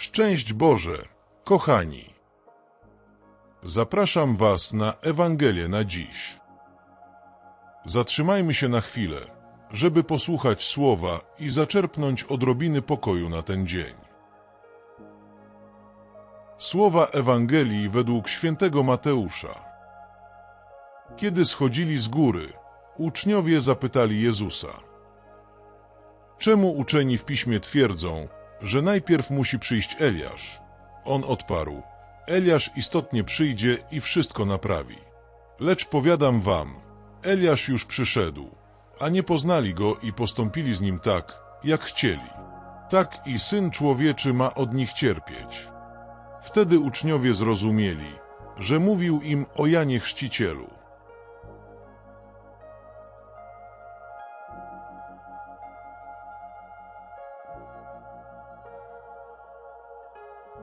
Szczęść Boże, kochani! Zapraszam Was na Ewangelię na dziś. Zatrzymajmy się na chwilę, żeby posłuchać słowa i zaczerpnąć odrobiny pokoju na ten dzień. Słowa Ewangelii według świętego Mateusza. Kiedy schodzili z góry, uczniowie zapytali Jezusa: Czemu uczeni w piśmie twierdzą, że najpierw musi przyjść Eliasz? On odparł: Eliasz istotnie przyjdzie i wszystko naprawi. Lecz powiadam wam, Eliasz już przyszedł, a nie poznali go i postąpili z nim tak, jak chcieli. Tak i syn człowieczy ma od nich cierpieć. Wtedy uczniowie zrozumieli, że mówił im o Janie Chrzcicielu.